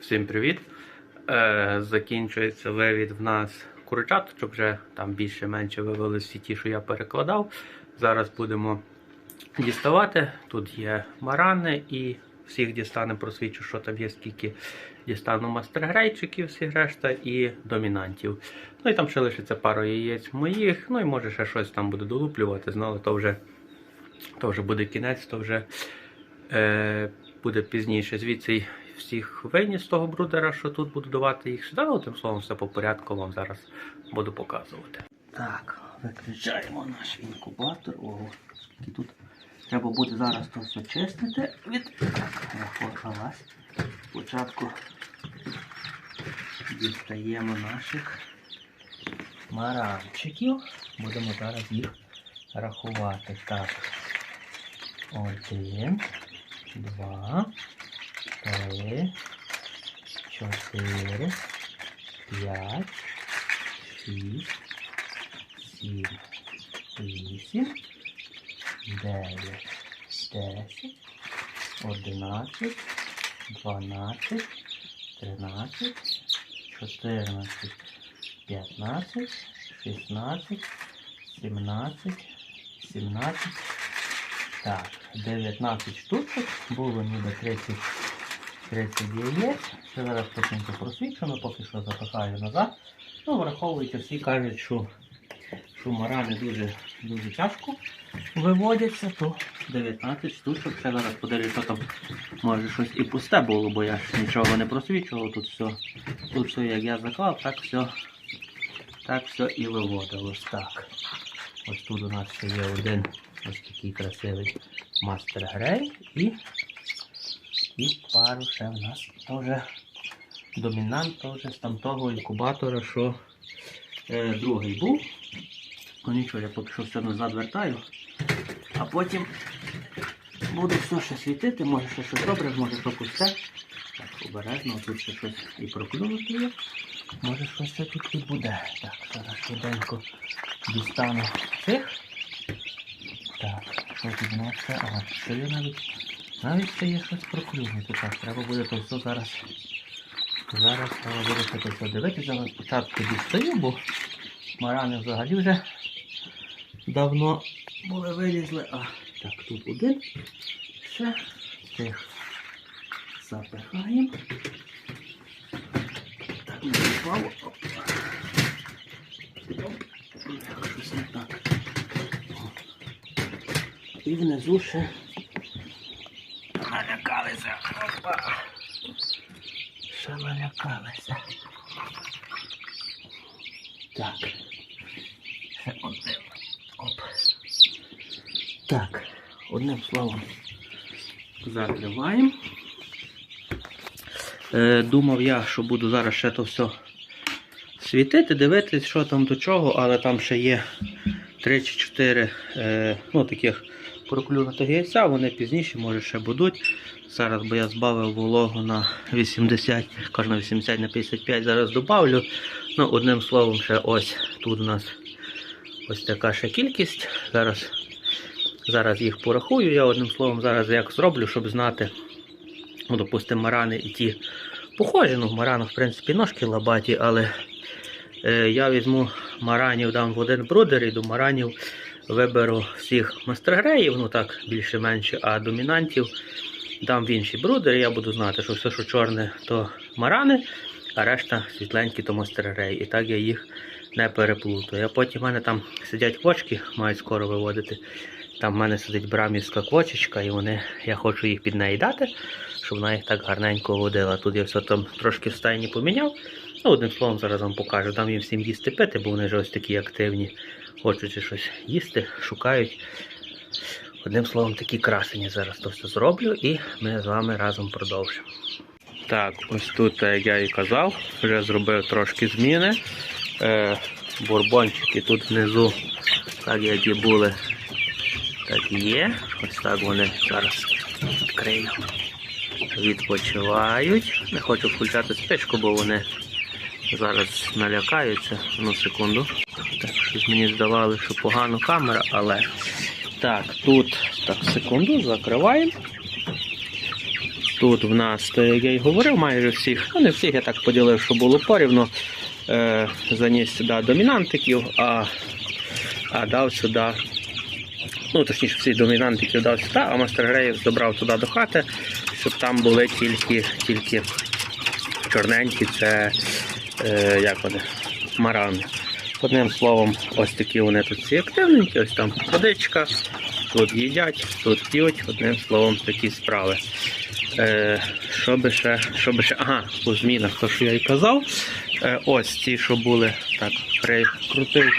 Всім привіт! Е, закінчується вивід в нас курчаточок, вже там більше-менше вивели всі ті, що я перекладав. Зараз будемо діставати. Тут є марани і всіх дістанемо, просвічу, що там є, скільки дістану мастергрейчиків, всі решта і домінантів. Ну і там ще лишиться пару яєць моїх, ну і може ще щось там буде долуплювати, але то вже, то вже буде кінець, то вже е, буде пізніше. Звідси всіх виніс з того брудера, що тут буду давати їх сюди. Ну, тим словом, все по порядку вам зараз буду показувати. Так, виключаємо наш інкубатор. Ого, скільки тут треба буде зараз то все чистити від рахувалась. Спочатку дістаємо наших маранчиків. Будемо зараз їх рахувати. Так. Один, два, три, чотири, п'ять, шість, сім, вісім, дев'ять, десять, одинадцять, дванадцять, тринадцять, чотирнадцять, п'ятнадцять, шістнадцять, сімнадцять, сімнадцять. Так, 19 штучок, було ніби 30, 30 яєць. Ще зараз потім просвічено, поки що запихаю назад. Ну, враховуючи, всі кажуть, що, що марани дуже, дуже тяжко виводяться, то 19 штучок. Ще зараз подивлюсь, що там може щось і пусте було, бо я ж нічого не просвічував. Тут все, тут все як я заклав, так все, так все і виводилось. Так. Ось тут у нас ще є один ось такий красивий мастер грей і, і пару ще в нас теж домінант теж з там того інкубатора, що е, другий був. Ну нічого, я поки що все назад вертаю, а потім буде все ще світити, може ще щось добре, може що пусте. Так, обережно, тут ще щось і проклюнути є. Може щось ще тут і буде. Так, зараз швиденько дістану цих. Так, що тут у ще? Ага, є навіть. Навіть ще є щось проклюнути. Так, треба буде то все зараз. Зараз треба буде це все дивитися. Але спочатку дістаю, бо марани взагалі вже давно були вилізли. А, так, тут один. Ще цих запихаємо. Так, не впало. Щось не так. І внизу ще Опа. Ще налякалися. Так. Ще один. Оп. Так, одним словом. Закриваємо. Е, думав я, що буду зараз ще то все світити, дивитись, що там до чого, але там ще є 3 чи 4 е, ну, таких проклюнутих яйця, вони пізніше, може, ще будуть. Зараз бо я збавив вологу на 80, кажу на 80 на 55, зараз добавлю. Ну, одним словом, ще ось тут у нас ось така ще кількість. Зараз, зараз їх порахую. Я одним словом зараз як зроблю, щоб знати, ну, допустимо, марани і ті похожі. Ну, марани, в принципі, ножки лабаті, але е, я візьму маранів, дам в один брудер і до маранів виберу всіх мастергреїв, ну так, більше-менше, а домінантів дам в інші брудери. Я буду знати, що все, що чорне, то марани, а решта світленькі, то мастергреї. І так я їх не переплутаю. А потім в мене там сидять квочки, мають скоро виводити. Там в мене сидить брамівська квочечка, і вони, я хочу їх під неї дати, щоб вона їх так гарненько водила. Тут я все там трошки в стайні поміняв. Ну, одним словом, зараз вам покажу. Дам їм всім їсти пити, бо вони ж ось такі активні. Хочуть щось їсти, шукають. Одним словом, такі красені зараз то все зроблю і ми з вами разом продовжимо. Так, ось тут, як я і казав, вже зробив трошки зміни. Е, бурбончики тут внизу, так як і були, так і є. Ось так вони зараз відкрию. Відпочивають. Не хочу включати спичку, бо вони зараз налякаються. Ну, секунду. Так, щось мені здавалося, що погано камера, але так, тут так, секунду, закриваємо. Тут в нас, то як я й говорив, майже всіх, ну не всіх я так поділив, що було порівно. Е, заніс сюди домінантиків, а, а дав сюди, ну точніше всіх домінантиків дав сюди, а мастер забрав туди до хати, щоб там були тільки, тільки чорненькі, це е, як вони, марани. Одним словом, ось такі вони тут всі активненькі, ось там водичка, тут їдять, тут п'ють, одним словом, такі справи. Е, що би ще, що би ще, ага, по змінах, то що я і казав. Е, ось ті, що були, так, прикрутив.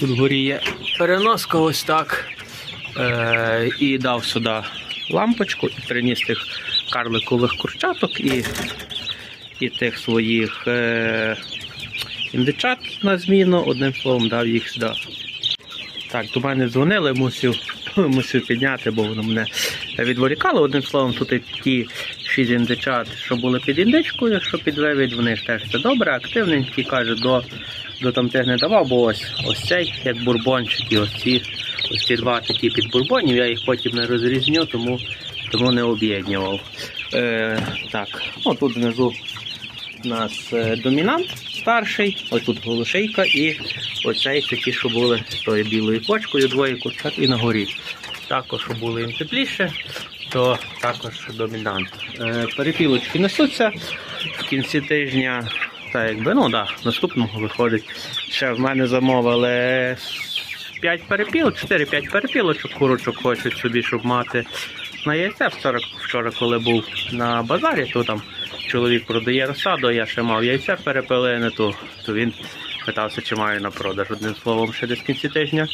Тут вгорі є переноска ось так. Е, і дав сюди лампочку і приніс тих карликових курчаток і, і тих своїх е, індичат на зміну, одним словом, дав їх сюди. Так, до мене дзвонили, мусив, мусив підняти, бо воно мене відволікало. Одним словом, тут і ті шість індичат, що були під індичкою, що під вони ж теж це добре, активненькі, каже, до, до там тих не давав, бо ось, ось цей, як бурбончик, і ось ці, ось ці два такі під бурбонів, я їх потім не розрізню, тому, тому не об'єднував. Е, так, тут внизу у нас е, домінант старший, ось тут голошейка і оцей це ті, що були з тою білою почкою, двоє курчат і на горі. Також, що було їм тепліше, то також домінант. Е, перепілочки несуться в кінці тижня, та якби, ну да, наступного виходить. Ще в мене замовили 5 перепілок, 4-5 перепілочок, курочок хочуть собі, щоб мати на яйця. Вчора, вчора, коли був на базарі, то там чоловік продає розсаду, я ще мав яйця перепилене, то, то він питався, чи маю на продаж. Одним словом, ще десь в кінці тижня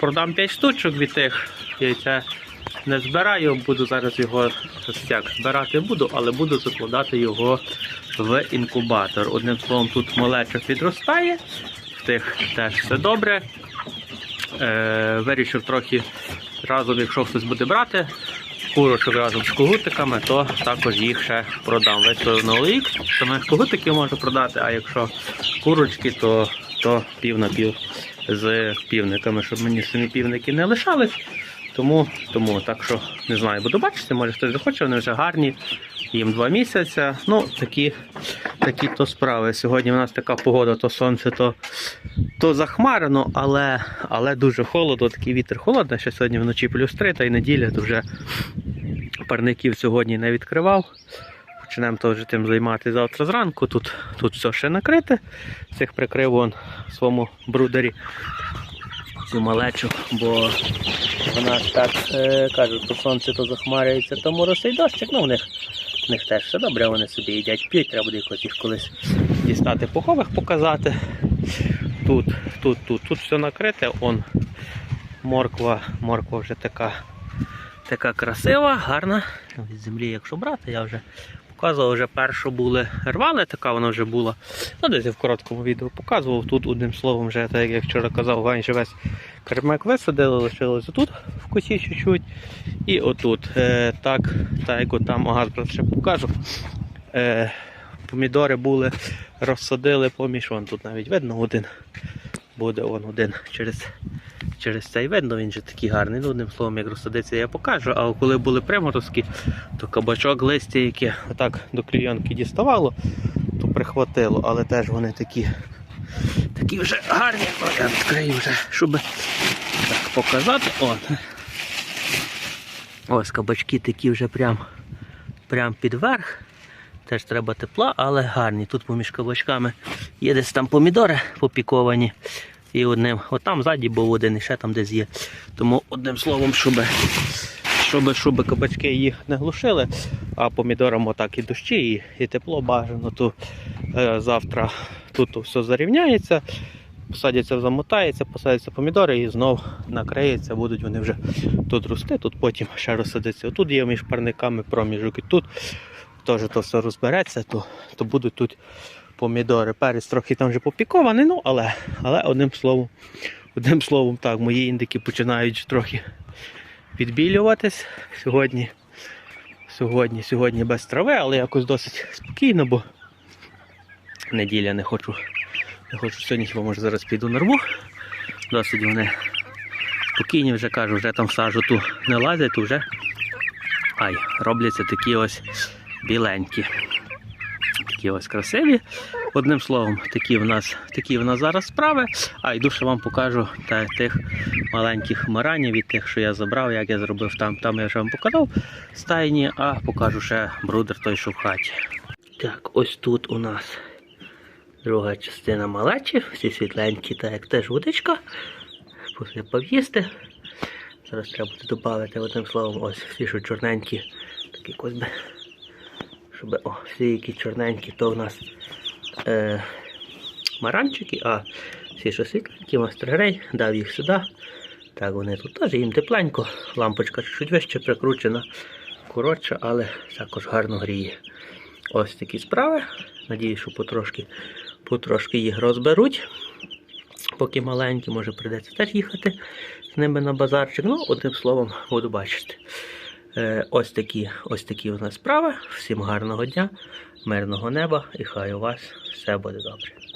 продам 5 штучок від тих яйця. Не збираю, буду зараз його як збирати буду, але буду закладати його в інкубатор. Одним словом, тут малеча підростає, в тих теж все добре. Е, вирішив трохи разом, якщо хтось буде брати, курочок разом з когутиками, то також їх ще продам. Виставив на OLX, самих когутиків можу продати, а якщо курочки, то, то пів на пів з півниками, щоб мені самі півники не лишались. Тому, тому так що не знаю, буду бачити, може хтось захоче, вони вже гарні. Їм два місяці. Ну, такі, такі то справи. Сьогодні у нас така погода, то сонце, то, то захмарено, але, але дуже холодно, такий вітер холодний. Ще сьогодні вночі плюс 3, та й неділя, то вже парників сьогодні не відкривав. Почнемо теж тим займатися завтра зранку. Тут, тут все ще накрите. Цих прикрив вон в своєму брудері цю малечу, бо вона ж так е, кажуть, то сонце то захмарюється, то моросить дощик. Ну, в них, в них теж все добре, вони собі їдять, п'ють, треба буде якось їх колись дістати пухових показати. Тут, тут, тут, тут все накрите, он морква, морква вже така, така красива, гарна. Від землі, якщо брати, я вже показував, вже першу були рвали, така вона вже була. Ну, десь я в короткому відео показував. Тут одним словом, вже, так як я вчора казав, майже весь кермек висадили, лишилося тут в косі чуть-чуть. І отут. Е, так, так як от там ага, ще покажу. Е, помідори були, розсадили поміж, вон тут навіть видно один. Буде он один через, через цей видно, він же такий гарний. Ну, одним словом, як розсадиться, я покажу. А коли були приморозки, то кабачок листя, яке отак до клійонки діставало, то прихватило, але теж вони такі, такі вже гарні. Я відкрию вже, щоб так показати. От. Ось кабачки такі вже прям, прям під верх. Теж треба тепла, але гарні. Тут поміж кабачками є десь там помідори попіковані. І одним, от там ззаді був один, і ще там десь є. Тому одним словом, щоб, щоб, щоб кабачки їх не глушили, а помідорам отак і дощі, і, і тепло бажано, то е, завтра тут все зарівняється, посадяться, замотається, посадяться помідори і знов накриється, будуть вони вже тут рости, тут потім ще розсадиться. Тут є між парниками проміжок і тут теж то все розбереться, то, то будуть тут помідори. Перець трохи там вже попікований, ну але, але одним словом, одним словом, так, мої індики починають трохи відбілюватись. Сьогодні, сьогодні, сьогодні без трави, але якось досить спокійно, бо неділя не хочу. Не хочу сьогодні, хіба може зараз піду на рву. Досить вони спокійні, вже кажу, вже там сажу ту не лазять, вже ай, робляться такі ось біленькі. Такі ось красиві. Одним словом, такі в нас, такі в нас зараз справи. А йду ще вам покажу та, тих маленьких маранів від тих, що я забрав, як я зробив там. Там я вже вам показав стайні, а покажу ще брудер той, що в хаті. Так, ось тут у нас друга частина малечі, всі світленькі, так як теж водичка. Посипав їсти. Зараз треба буде додати одним словом, ось всі, що чорненькі, такі ось би. Щоб о, всі які чорненькі, то у нас е, маранчики, а всі, що світленькі, мастригрей, дав їх сюди. Так, вони тут теж їм тепленько. Лампочка чуть вище прикручена, коротша, але також гарно гріє. Ось такі справи. Надіюсь, що потрошки, потрошки їх розберуть. Поки маленькі, може прийдеться теж їхати з ними на базарчик. Ну, одним словом, буду бачити. Е, ось такі, ось такі у нас справи. Всім гарного дня, мирного неба і хай у вас все буде добре.